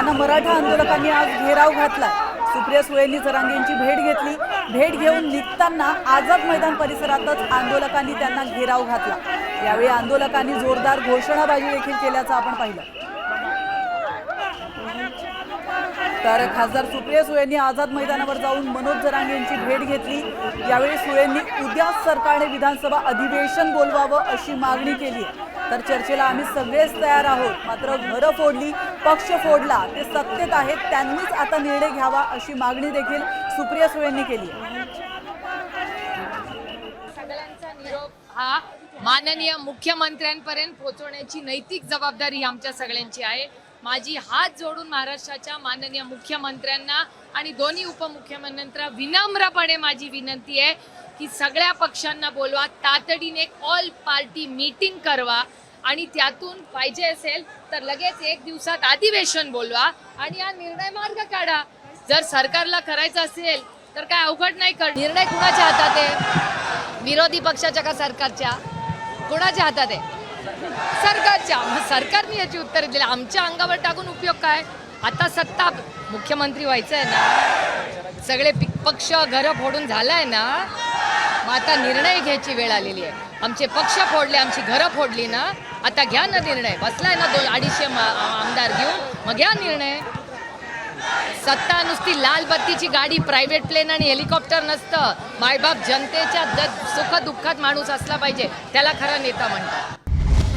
त्यांना मराठा आंदोलकांनी आज घेराव घातला. सुप्रिया सुळेंनी जरांगेंची भेट घेतली. भेट घेऊन निघताना आझाद मैदान परिसरातच आंदोलकांनी त्यांना घेराव घातला. यावेळी आंदोलकांनी जोरदार घोषणाबाजी देखील केल्याचं आपण पाहिलं. तर खासदार सुप्रिया सुळेंनी आझाद मैदानावर जाऊन मनोज जरांगे यांची भेट घेतली. यावेळी सुळेंनी उद्या सरकारने विधानसभा अधिवेशन बोलवावं अशी मागणी केली. तर चर्चेला आम्ही सगळेच तयार आहोत. मात्र घरं फोडली पक्ष फोडला ते सत्तेत आहेत त्यांनीच आता निर्णय घ्यावा अशी मागणी देखील सुप्रिया सुळेंनी केली सगळ्यांचा निरोप हा माननीय मुख्यमंत्र्यांपर्यंत पोहोचवण्याची नैतिक जबाबदारी आमच्या सगळ्यांची आहे. माझी हात जोडून महाराष्ट्राच्या माननीय मुख्यमंत्र्यांना आणि दोन्ही उपमुख्यमंत्र्यांना विनम्रपणे माझी विनंती आहे की सगळ्या पक्षांना बोलवा तातडीने ऑल पार्टी मीटिंग करवा आणि त्यातून पाहिजे असेल तर लगेच एक दिवसात अधिवेशन बोलवा आणि हा निर्णय मार्ग काढा. जर सरकारला करायचं असेल तर काय अवघड नाही कर निर्णय कुणाच्या हातात आहे? विरोधी पक्षाच्या का सरकारच्या? कुणाच्या हातात आहे? सरकारच्या सरकारने याची उत्तर दिली. आमच्या अंगावर टाकून उपयोग काय? आता सत्ता मुख्यमंत्री व्हायचं आहे ना. सगळे पक्ष घरं फोडून झालाय ना. मग आता निर्णय घ्यायची वेळ आलेली आहे. आमचे पक्ष फोडले आमची घरं फोडली ना. आता घ्या ना निर्णय. बसलाय ना दोन अडीचशे आमदार घेऊन. मग घ्या निर्णय. सत्ता नुसती लाल बत्तीची गाडी प्रायव्हेट प्लेन आणि हेलिकॉप्टर नसतं. मायबाप जनतेच्या सुख दुःखात माणूस असला पाहिजे. त्याला खरा नेता म्हणतात.